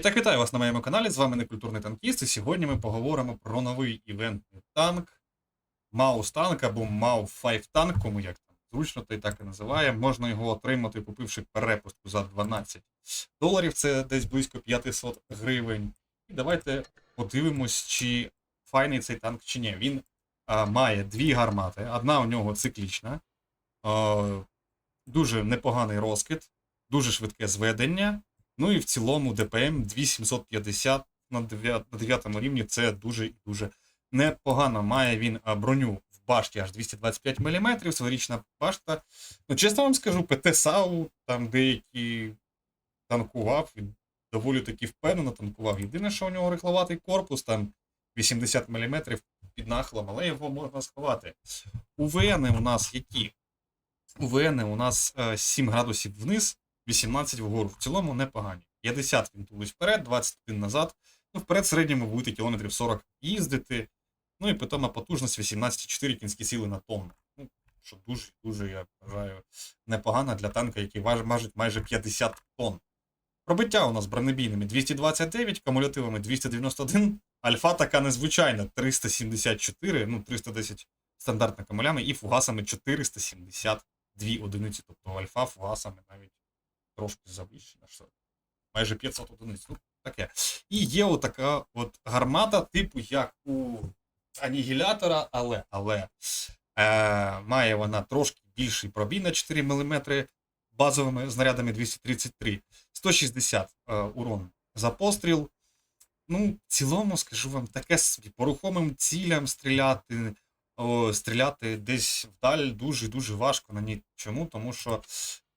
І так вітаю вас на моєму каналі. З вами некультурний танкіст. І сьогодні ми поговоримо про новий івентний танк. Маус танк або Мау 5 танк, кому як там зручно, то і так і називає. Можна його отримати, купивши перепустку за 12 доларів, це десь близько 500 гривень. І давайте подивимось, чи файний цей танк чи ні. Він а, має дві гармати. Одна у нього циклічна, а, дуже непоганий розкид, дуже швидке зведення. Ну і в цілому ДПМ 2750 на 9, на рівні це дуже і дуже непогано. Має він броню в башті аж 225 мм, своєрічна башта. Ну, чесно вам скажу, ПТ САУ, там деякі танкував, доволі таки впевнено танкував. Єдине, що у нього рихловатий корпус, там 80 мм під нахилом, але його можна сховати. УВН у нас які? УВН у нас е, 7 градусів вниз, 18 вгору. В цілому непогані. 50 він тулить вперед, 21 назад. Ну, вперед в середньому будете кілометрів 40 їздити. Ну і питома потужність 18,4 кінські сили на тонну. Ну, що дуже, дуже, я вважаю, непогано для танка, який важ- важить майже 50 тонн. Пробиття у нас бронебійними 229, кумулятивами 291, альфа така незвичайна 374, ну 310 стандартними камулями і фугасами 472 одиниці. Тобто альфа фугасами навіть трошки завищена. Що майже 500 одиниць. Ну, таке. І є отака от гармата, типу як у анігілятора, але, але е, має вона трошки більший пробій на 4 мм базовими знарядами 233, 160 е, урон за постріл. Ну, в цілому, скажу вам, таке собі по рухомим цілям стріляти, стріляти десь вдаль дуже-дуже важко на ній. Чому? Тому що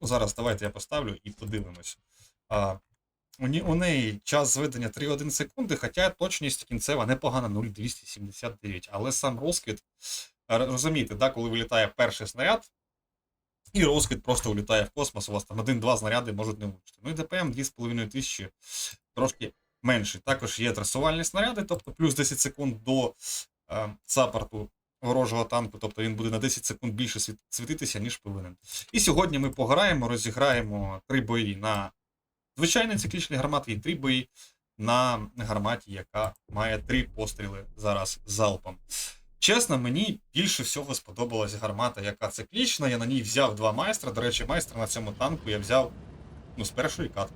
ну, зараз давайте я поставлю і подивимось. А, у, у неї час зведення 3,1 секунди, хоча точність кінцева непогана 0,279. Але сам розкид, е, розумієте, да, коли вилітає перший снаряд, і розкид просто улітає в космос, у вас там один-два знаряди можуть не влучити. Ну і ДПМ 2500 трошки менший. Також є трасувальні снаряди, тобто плюс 10 секунд до е, саппорту ворожого танку, тобто він буде на 10 секунд більше світитися, ніж повинен. І сьогодні ми пограємо, розіграємо три бої на звичайній циклічній гарматі і три бої на гарматі, яка має три постріли зараз залпом. Чесно, мені більше всього сподобалась гармата, яка циклічна. Я на ній взяв два майстра. До речі, майстра на цьому танку я взяв ну, з першої катки.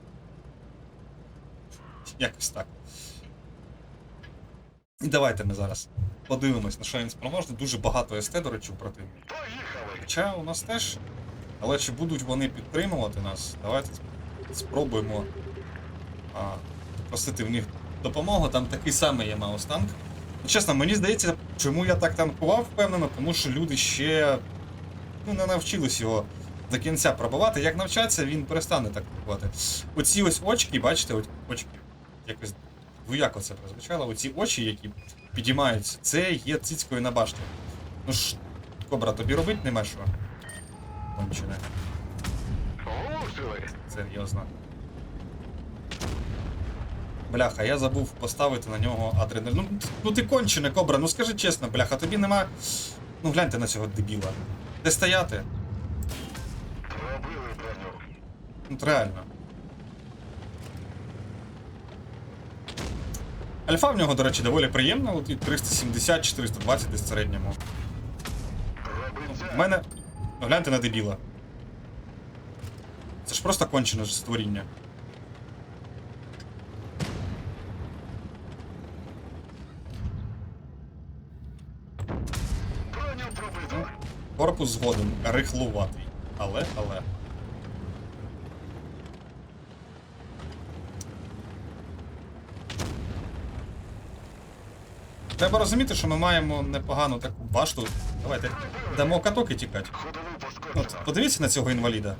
Якось так. І давайте ми зараз подивимось, на що він спроможний. Дуже багато СТ, до речі, у противника. Хоча у нас теж. Але чи будуть вони підтримувати нас? Давайте спробуємо а, просити в них допомогу. Там такий самий є Маус танк. Ну, Чесно, мені здається, чому я так танкував, впевнено, тому що люди ще ну, не навчились його до кінця пробувати. Як навчаться, він перестане так пробувати. Оці ось очки, бачите, очки, якось двояко це прозвучало. Оці очі, які підіймаються, це є цицькою на башті. Ну ж, кобра, тобі робить нема що. Кончене. Серйозно. Бляха, я забув поставити на нього адреналін. Ну, ну ти кончене, кобра, ну скажи чесно, бляха, тобі нема. Ну гляньте на цього дебіла. Де стояти? Ну, реально. Альфа в нього, до речі, доволі приємна, і 370-420 десь в середньому. У мене. Ну, гляньте на дебіла. Це ж просто кончене ж створіння. Корпус згоден, рихлуватий. Але, але. Треба розуміти, що ми маємо непогану таку башту. Давайте дамо каток і тікати. От, подивіться на цього інваліда.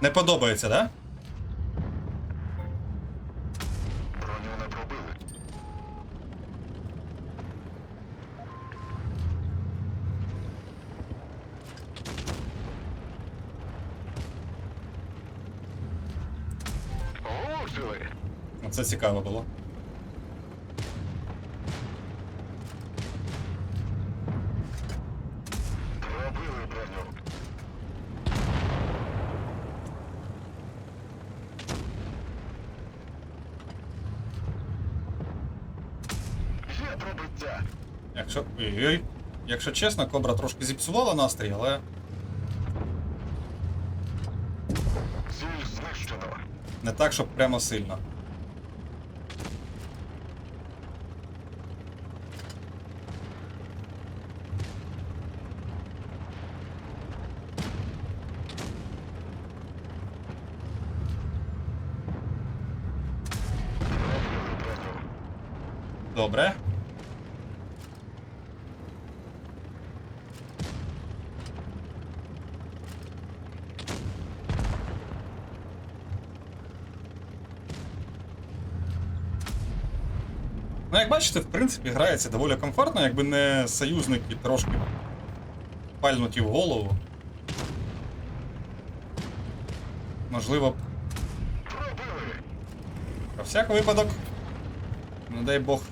Не подобається, да? Це цікаво було. Якщо Ой-ой-ой. Якщо чесно, кобра трошки зіпсувала настрій, але. Не так, щоб прямо сильно. Добре. Ну, як бачите, в принципі, грається доволі комфортно, якби не союзники трошки пальнуті в голову. Можливо, б про всяк випадок. Не дай Бог.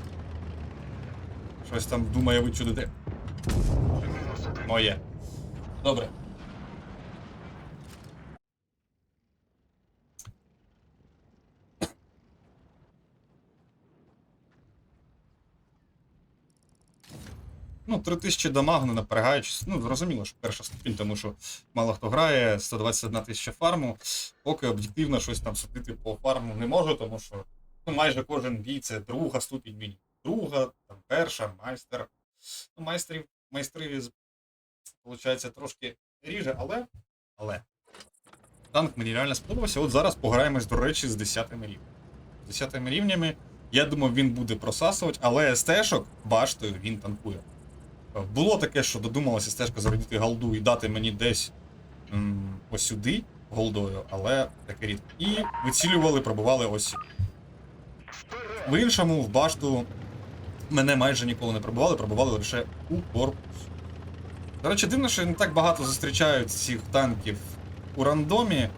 Щось там думає вичудити. Мінус один. Моє. Добре. Ну, 3000 дамагу, не напрягаючись. Ну, зрозуміло, що перша ступінь, тому що мало хто грає, 121 тисяча фарму. Поки об'єктивно щось там судити по фарму не можу, тому що ну, майже кожен бій це друга ступінь мінімум. Друга, перша, майстер. Ну, майстрів, майстриві Получається трошки ріже, але. Але. Танк мені реально сподобався. От зараз пограємось, до речі, з 10 рівнями. З 10 рівнями. Я думав, він буде просасувати, але СТ-шок баштою він танкує. Було таке, що додумалося стежка зародити голду і дати мені десь м, ось сюди голдою, але таке рідко. І вицілювали, пробували ось. В іншому, в башту мене майже ніколи не пробували, пробували лише у корпус. До речі, дивно, що не так багато зустрічають цих танків у рандомі.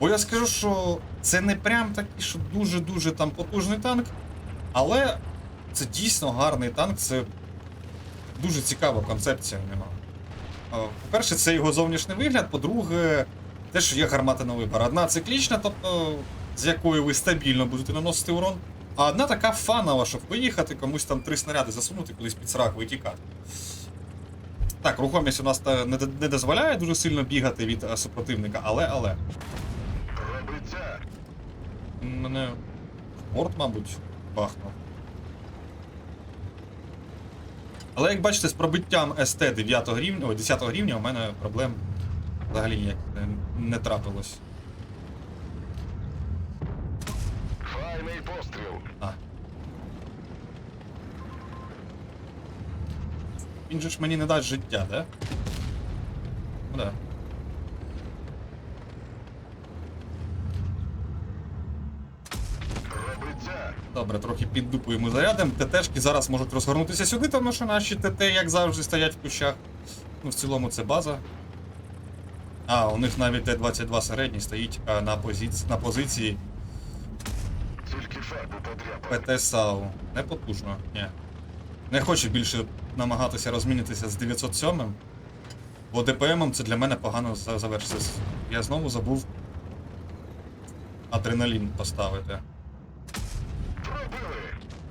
Бо я скажу, що це не прям такий, що дуже-дуже там потужний танк. Але це дійсно гарний танк, це дуже цікава концепція в нього. Е, По-перше, це його зовнішній вигляд, по-друге, те, що є гармата на вибір. Одна циклічна, тобто з якою ви стабільно будете наносити урон, а одна така фанова, щоб виїхати, комусь там три снаряди засунути, кудись під сраку і. Так, рухомість у нас не, дозволяє дуже сильно бігати від е, супротивника, але але. Мене порт, мабуть, бахнув. Але як бачите, з пробиттям СТ 9 рівня, ой, 10 рівня у мене проблем взагалі ніяк не трапилось. Файний постріл. А. Він же ж мені не дасть життя, да? Ну да. Добре, трохи піддупуємо зарядом. ТТшки зараз можуть розгорнутися сюди, тому що наші ТТ, як завжди, стоять в кущах. Ну, в цілому це база. А, у них навіть Т-22 середній стоїть а, на, позиці... на позиції. ПТ САУ. Не потужно, ні. Не хочу більше намагатися розмінитися з 907 бо ДПМом це для мене погано за- завершиться. Я знову забув адреналін поставити.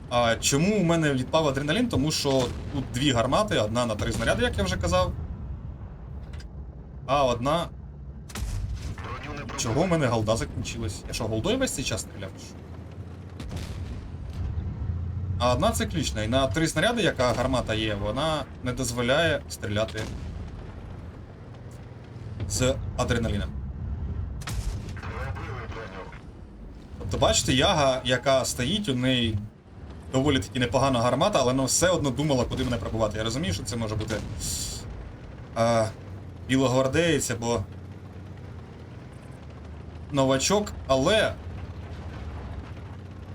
А чому у мене відпав адреналін? Тому що тут дві гармати, одна на три снаряди, як я вже казав. А одна. Чого у мене голда закінчилась? Я що, голдою весь цей час стріляв? А одна циклічна, і на три снаряди, яка гармата є, вона не дозволяє стріляти з адреналіном. Тобто, бачите, яга, яка стоїть, у неї доволі таки непогана гармата, але вона все одно думала, куди мене пробувати. Я розумію, що це може бути а, білогвардеєць або новачок, але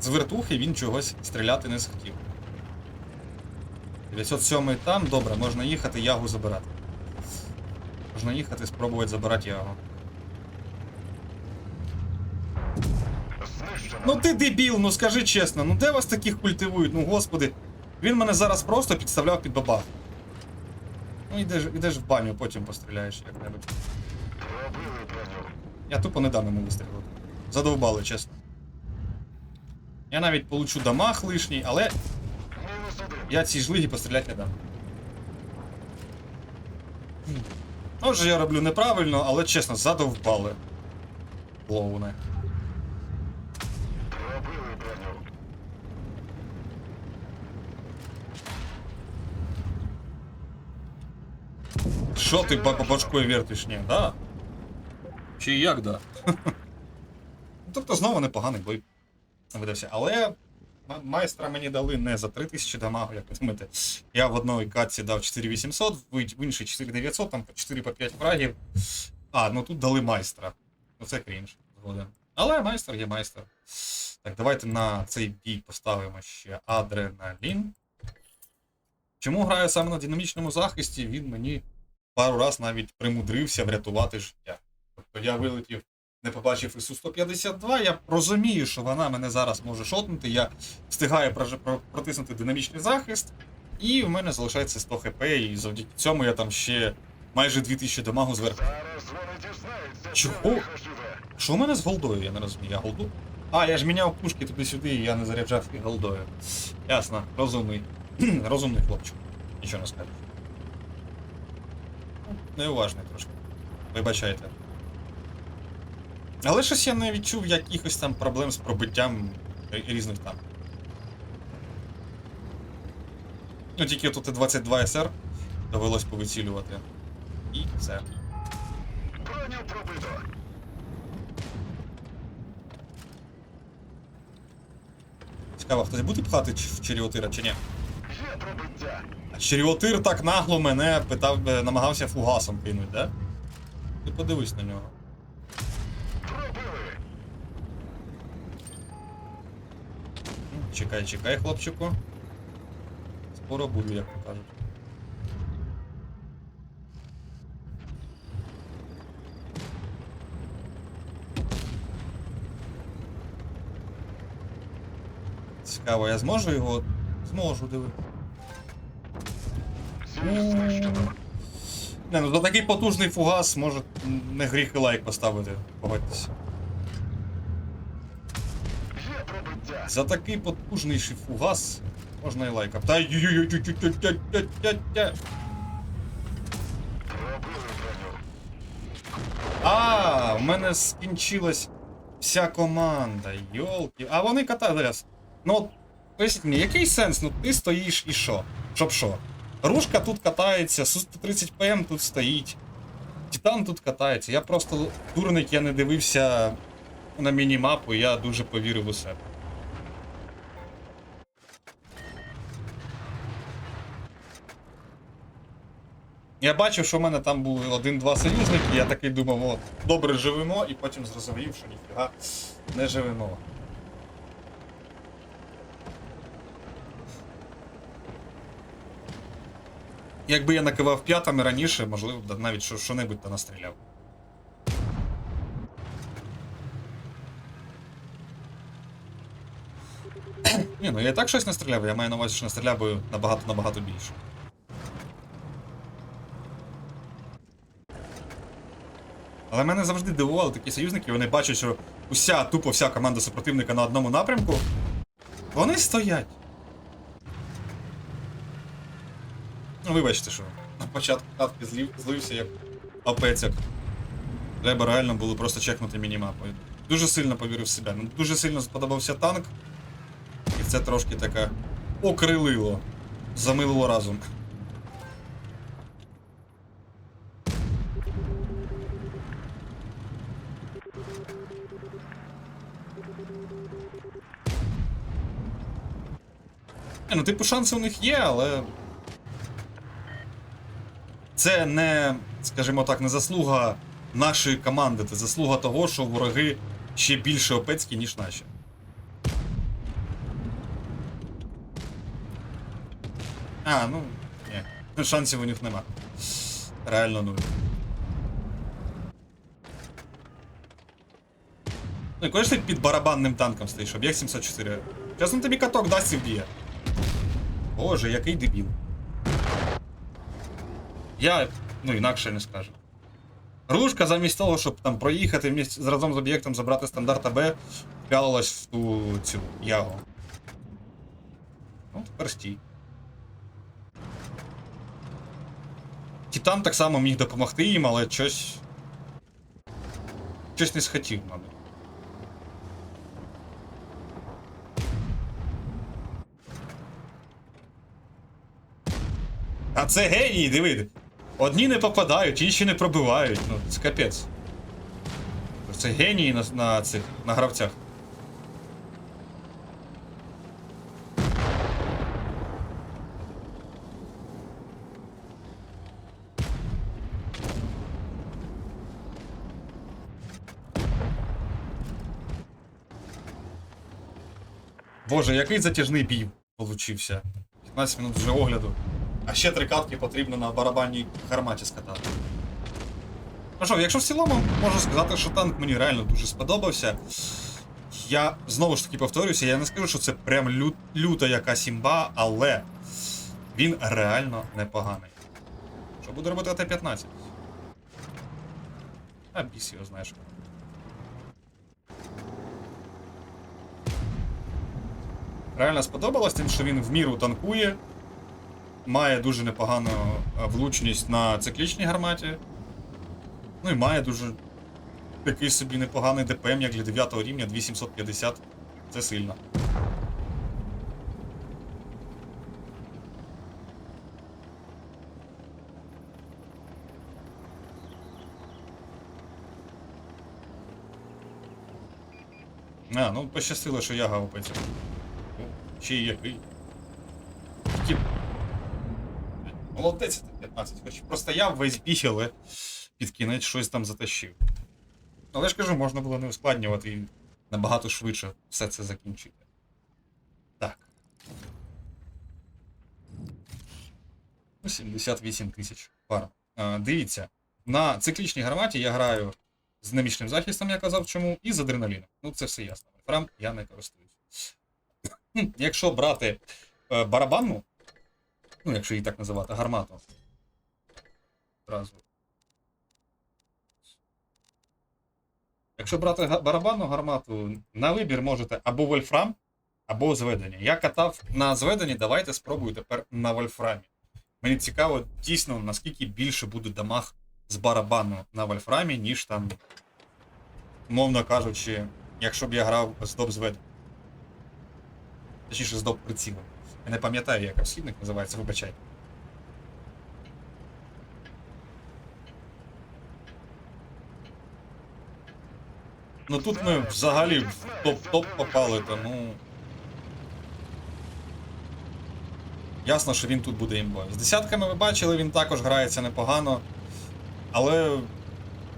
з вертухи він чогось стріляти не схотів. 907 там, добре, можна їхати, ягу забирати. Можна їхати, спробувати забирати ягу. Ну ти дебіл, ну скажи чесно, ну де вас таких культивують? Ну господи. Він мене зараз просто підставляв під бабах. Ну йдеш, йдеш в баню, потім постріляєш як-небудь. Я тупо не дам йому вистрілити. Задовбали, чесно. Я навіть получу дамаг лишній, але Я цій жлигі постріляти не дам. Отже, я роблю неправильно, але чесно, задовбали. Клоуни. Що ти ба- башкою вертиш? Ні, да? Чи як да? тобто знову непоганий бой видався. Але майстра мені дали не за 3000 дамагу, як ви думаєте. Я в одної катці дав 4800, в в іншій 4900, там по 4 по 5 фрагів. А, ну тут дали майстра. Ну це крінж, згоден. Але майстер є майстер. Так, давайте на цей бій поставимо ще адреналін. Чому граю саме на динамічному захисті, він мені пару раз навіть примудрився врятувати життя. Тобто я вилетів, не побачив ісу 152, я розумію, що вона мене зараз може шотнути, я встигаю протиснути динамічний захист, і в мене залишається 100 хп, і завдяки цьому я там ще майже 2000 дамагу зверху. Чого? що у мене з голдою, я не розумію, я голду? А, я ж міняв пушки туди-сюди, і я не заряджав їх голдою. Ясно, розумний. розумний хлопчик. Нічого не скажеш. Неуважний трошки. Вибачайте. Але щось я не відчув якихось там проблем з пробиттям різних там. Ну тільки тут 22 СР довелось повицілювати. І все. Броню пробито. Цікаво, хтось буде пхати в черіотира чи ні? Є пробиття. А Черіотир так нагло мене питав, е, намагався фугасом кинуть, да? Ти подивись на нього. Пробили. М, Чекай, чекай, хлопчику. Скоро буду, як то кажуть. Цікаво, я зможу його? Зможу, диви. Не, ну за такий потужний фугас може не гріх і лайк поставити, погодьтеся. За такий потужний фугас можна і лайка. Та й А, в мене скінчилась вся команда. Йолки. А вони катались. Ну, поясніть мені, який сенс? Ну ти стоїш і що? Щоб що? Рушка тут катається, Су-130 ПМ тут стоїть. Титан тут катається. Я просто дурник, я не дивився на міні-мапу, я дуже повірив у себе. Я бачив, що в мене там були один-два союзники, я такий думав, от, добре живемо, і потім зрозумів, що ніфіга не живемо. Якби я накивав п'ятами раніше, можливо, навіть що- що-небудь настріляв. Ні, ну я і так щось настріляв, я маю на увазі, що настріляв би набагато-набагато більше. Але мене завжди дивували такі союзники, вони бачать, що уся, тупо вся команда супротивника на одному напрямку. Вони стоять. Ну, вибачте, що на початку катки злів, злився як опецяк. Треба реально було просто чекнути мінімапу. Дуже сильно повірив в себе. Дуже сильно сподобався танк. І це трошки таке окрилило. Замилило разум. Ну, типу, шанси у них є, але. Це не, скажімо так, не заслуга нашої команди, це заслуга того, що вороги ще більше опецькі, ніж наші. А, ну, ні. Шансів у них нема. Реально нуль. Ну, і коли ж ти під барабанним танком стоїш, об'єкт 704. Зараз він тобі каток дасть і вб'є. Боже, який дебіл. Я, ну, інакше не скажу. Ружка замість того, щоб там проїхати місць, разом з об'єктом забрати стандарт АБ, впялилась в ту цю ягу. Ну, тепер стій. Титан так само міг допомогти їм, але щось. Щось не схотів, мабуть. А це генії, диви. Одні не попадають, інші не пробивають. Ну, це капець. Це генії на, на цих на гравцях. Боже, який затяжний бій получився. 15 минут вже огляду. А ще три катки потрібно на барабанній гарматі скатати. Ну що, якщо в цілому можу сказати, що танк мені реально дуже сподобався. Я знову ж таки повторюся, я не скажу, що це прям лю- люта якась імба, але він реально непоганий. Що буде робити АТ-15? А біс його знаєш. Реально сподобалось тим, що він в міру танкує, має дуже непогану е, влучність на циклічній гарматі. Ну і має дуже такий собі непоганий ДПМ, як для 9 рівня 2750. Це сильно. А, ну пощастило, що я гаупець. Чи який. Тільки... Молодець ти 15, хоч простояв весь бій, але під кінець щось там затащив. Але ж кажу, можна було не ускладнювати і набагато швидше все це закінчити. Так. Ну, 78 тисяч пар. А, дивіться, на циклічній гарматі я граю з динамічним захистом, я казав чому, і з адреналіном. Ну, це все ясно. Фрам я не користуюсь. Якщо брати е, барабанну, ну, якщо її так називати, гармату. Одразу. Якщо брати барабанну гармату, на вибір можете або вольфрам, або зведення. Я катав на зведенні, давайте спробую тепер на вольфрамі. Мені цікаво, дійсно, наскільки більше буде дамаг з барабану на вольфрамі, ніж там, мовно кажучи, якщо б я грав з доп зведення. Точніше, з доп прицілом. Я не пам'ятаю, як розхідник називається, вибачайте. Ну тут ми взагалі в топ-топ попали, то ну. Ясно, що він тут буде імбою. З десятками ви бачили, він також грається непогано. Але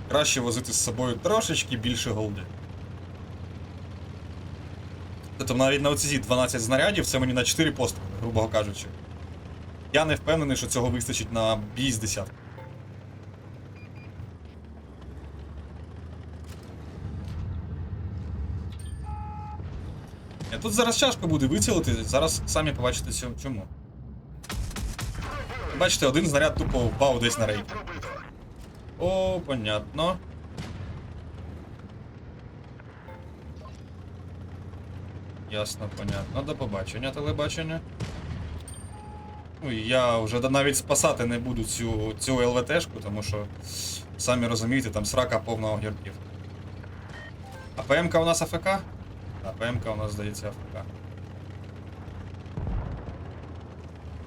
краще возити з собою трошечки більше голди. Тобто навіть на оці 12 знарядів це мені на 4 постріли, грубо кажучи. Я не впевнений, що цього вистачить на бій з десятками. Е, Тут зараз тяжко буде вицілити, зараз самі побачите чому. Бачите, один знаряд тупо впав десь на рейд. О, понятно. Ясно, понятно. До побачення, телебачення. Ой, я вже навіть спасати не буду цю, цю ЛВТшку, тому що, самі розумієте, там срака повна огірків. А ПМК у нас АФК? А ПМК у нас, здається, АФК.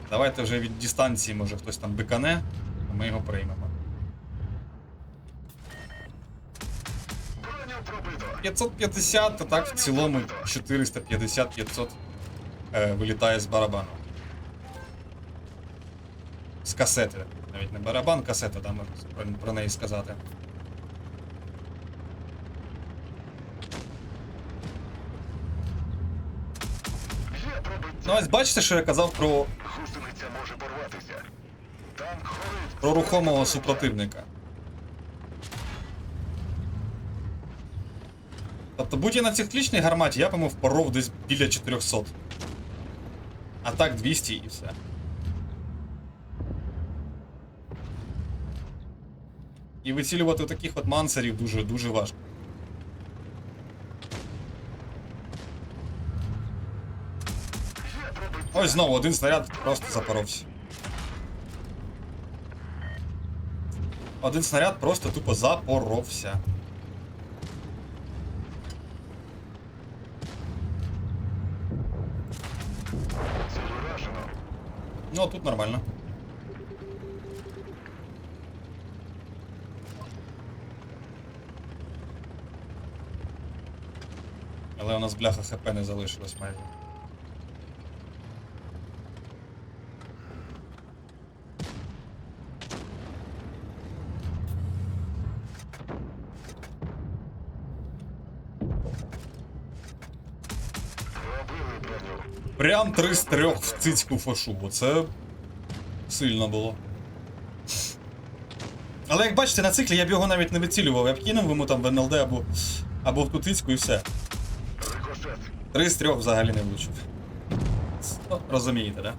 Давайте вже від дистанції, може хтось там бикане, а ми його приймемо. 550, а так в цілому 450-500 е, вилітає з барабану. З касети. Навіть не барабан, касета, да, можна про, неї сказати. Ну ось бачите, що я казав про, Гусениця може порватися. Про рухомого супротивника. Тобто будь я на циклічній гарматі, я, по-моєму, впоров десь біля 400. А так 200 і все. І вицілювати таких от мансерів дуже дуже важко. Ось знову один снаряд просто запоровся. один снаряд просто тупо запоровся. Ну, тут нормально. Але у нас бляха ХП не залишилось майже. Прям три з трьох в цицьку фашу. бо це сильно було. Але як бачите, на циклі я б його навіть не вицілював, я б кинув йому там в НЛД або, або в ту цицьку і все. Рикошет. Три з трьох взагалі не влучив. Ну, розумієте, да?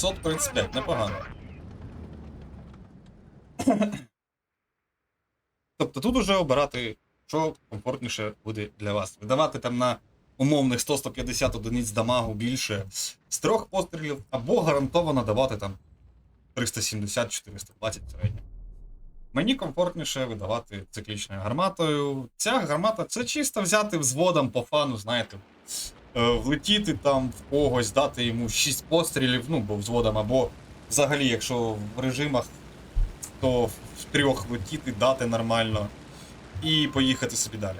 635, непогано. Тобто тут уже обирати, що комфортніше буде для вас. Видавати там на умовних 100-150 одиниць дамагу більше з трьох пострілів, або гарантовано давати там 370-420 середньо. Мені комфортніше видавати циклічною гарматою. Ця гармата це чисто взяти взводом по фану, знаєте, влетіти там в когось, дати йому 6 пострілів, ну, бо взводом, або взагалі, якщо в режимах, то в трьох влетіти, дати нормально і поїхати собі далі.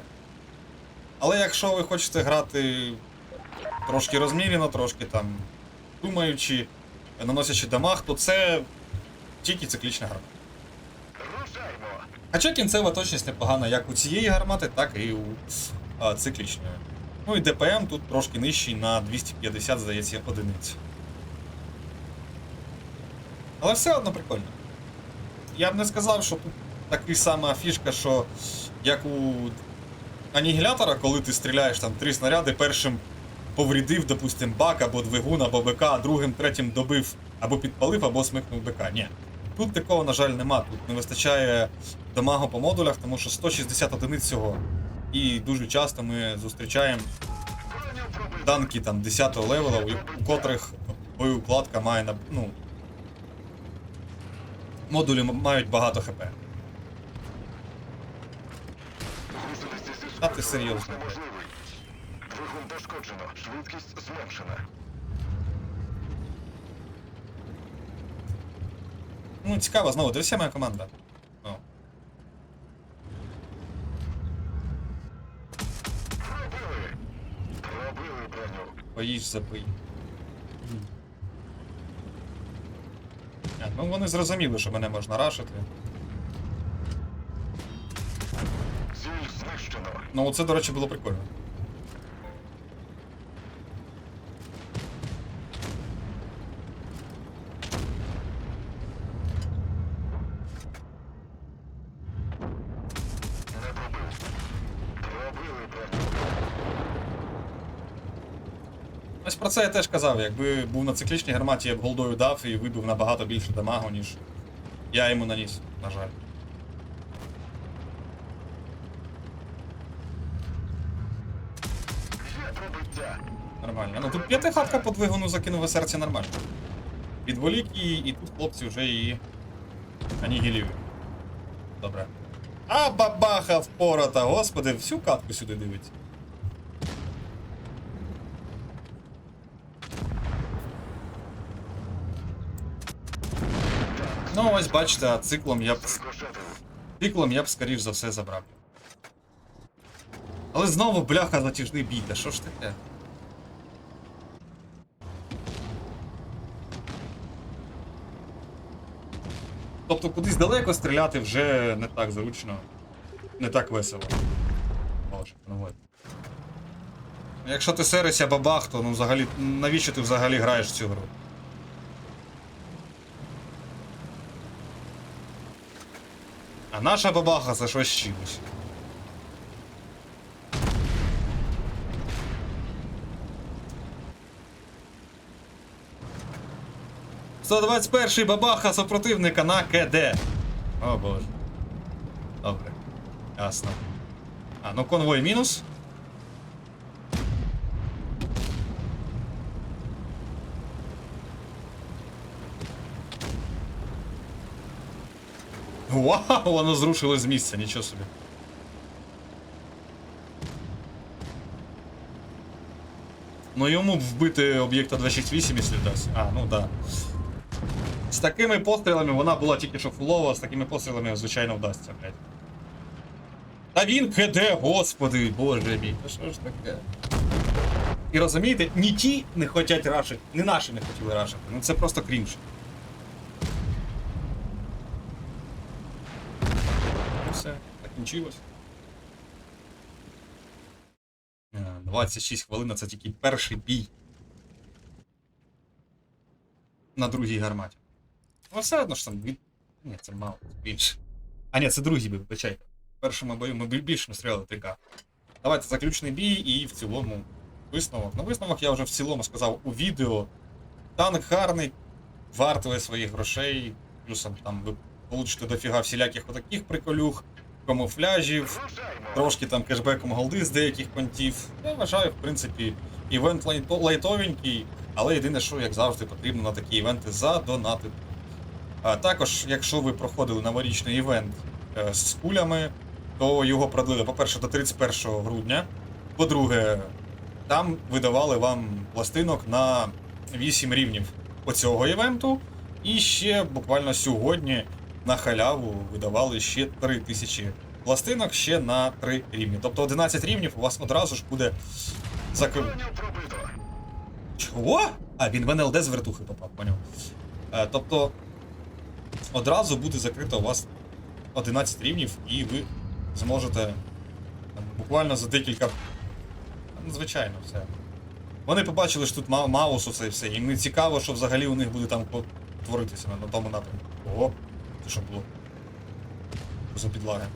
Але якщо ви хочете грати трошки розмірено, трошки там думаючи, наносячи дамаг, то це тільки циклічна гармата. Хоча кінцева точність непогана як у цієї гармати, так і у а, циклічної. Ну і ДПМ тут трошки нижчий на 250, здається, одиниць. Але все одно прикольно. Я б не сказав, що тут така сама фішка, що як у анігілятора, коли ти стріляєш там три снаряди, першим поврідив, допустим, бак або двигун, або БК, а другим, третім добив або підпалив, або смикнув БК. Ні. Тут такого, на жаль, нема. Тут не вистачає дамагу по модулях, тому що 160 одиниць цього. І дуже часто ми зустрічаємо танки там 10 левела, у котрих боєукладка має на. ну. Модулі мають багато хп. А ти серйозно? Двигун пошкоджено. Швидкість зменшена. Ну, цікаво, знову, де моя команда? Поїж запий. А, ну вони зрозуміли, що мене можна рашити. Ну, це, до речі, було прикольно. Не пробив. Пробили броню. Ось про це я теж казав. Якби був на циклічній гарматі, я б голдою дав і вибив набагато більше дамагу, ніж я йому наніс, на жаль. Нормально. Ну тут п'ятихатка по двигуну закинув серце нормально. Підволік і, і тут хлопці вже її анігілюють. Добре. А бабаха впорота, господи, всю катку сюди дивиться. Ну, ось бачите, а циклом я б циклом я б скоріш за все забрав. Але знову бляха затяжний бій, та що ж таке? Тобто кудись далеко стріляти вже не так зручно, не так весело. Боже, ну от. Якщо ти серися бабах, то ну взагалі навіщо ти взагалі граєш в цю гру? Наша бабаха за щось чимось. Сто «121-й бабаха супротивника на КД. О боже. Добре. Ясно. А, ну конвой мінус. Вау, воно зрушило з місця, нічого собі. Ну йому б вбити об'єкта 268, якщо дасть. А, ну да. З такими пострілами вона була тільки що фулова, з такими пострілами, звичайно, вдасться, блядь. Та він КД, господи, боже мій, та що ж таке? І розумієте, ні ті не хочуть рашити, ні наші не хотіли рашити. Ну це просто крінж. І все, закінчилось. Е, 26 хвилин це тільки перший бій. На другій гарматі. Ну, все одно ж там. Ні, це мало більше. А ні, це другий бій, вибачайте. В першому бою ми бі- більше настріляли 3К. Давайте заключний бій і в цілому висновок. Ну, висновок я вже в цілому сказав у відео. Танк гарний, вартує своїх грошей. Плюсом там ви получите дофіга всіляких отаких приколюх, камуфляжів, трошки там кешбеком голди з деяких понтів. Я вважаю, в принципі, івент лайтовенький, але єдине, що, як завжди, потрібно на такі івенти задонатити. А також, якщо ви проходили новорічний івент е, з кулями, то його продлили, по-перше, до 31 грудня. По-друге, там видавали вам пластинок на 8 рівнів оцього івенту. І ще буквально сьогодні на халяву видавали ще 3 тисячі пластинок ще на 3 рівні. Тобто 11 рівнів у вас одразу ж буде закрив. Чого? А, він в НЛД з вертухи попав, поняв. Е, тобто одразу буде закрито у вас 11 рівнів, і ви зможете буквально за декілька. Ну, Звичайно, все. Вони побачили, що тут ма- Маус оце і все. Їм не цікаво, що взагалі у них буде там творитися на, тому напрямку. Ого, це що було? За підлага?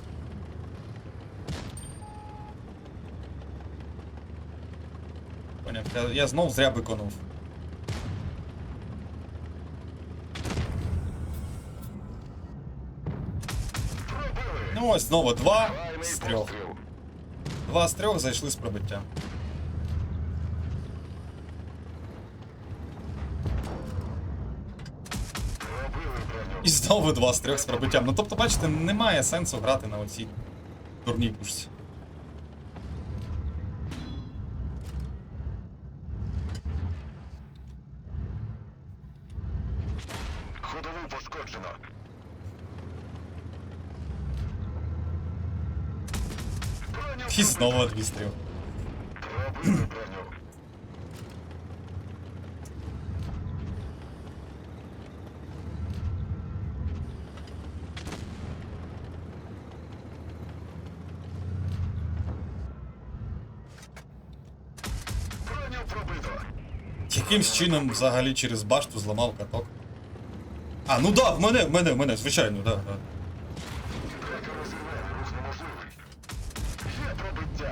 Поняв, я, я знов зря. Пробили. Ну ось знову два з трьох. Два з трьох зайшли з пробиття. Пробили броню. І знову два з трьох з пробиттям. Ну тобто, бачите, немає сенсу грати на оцій дурній пушці. Ходову пошкоджено. І знову дві з трьох. Пробили броню. Броню пробито. Якимсь чином взагалі через башту зламав каток. А, ну да, в мене, в мене, в мене, звичайно, да, да.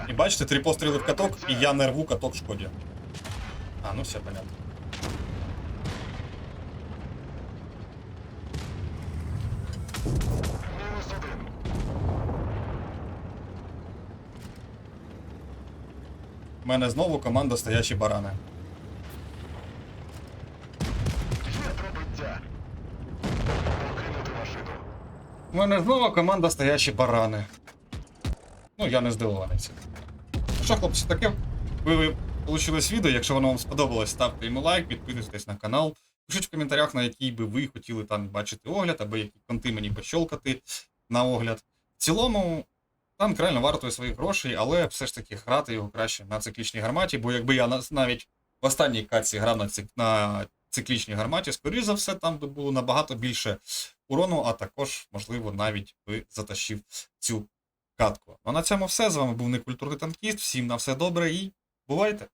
І бачите, три постріли в каток, і я не рву каток в шкоді. А, ну все, понятно. У мене знову команда стоячі барани. Є пробиття. Покинути машину. У мене знову команда стоячі барани. Ну, я не здивований. Ну що, хлопці, таке. Ви, ви відео. Якщо воно вам сподобалось, ставте йому лайк, підписуйтесь на канал. Пишіть в коментарях, на який би ви хотіли там бачити огляд, або які конти мені пощолкати на огляд. В цілому, танк реально вартує своїх грошей, але все ж таки грати його краще на циклічній гарматі, бо якби я навіть в останній катці грав на, цик... на циклічній гарматі, скоріш за все, там би було набагато більше урону, а також, можливо, навіть би затащив цю катку. Ну а на цьому все. З вами був некультурний танкіст. Всім на все добре і бувайте!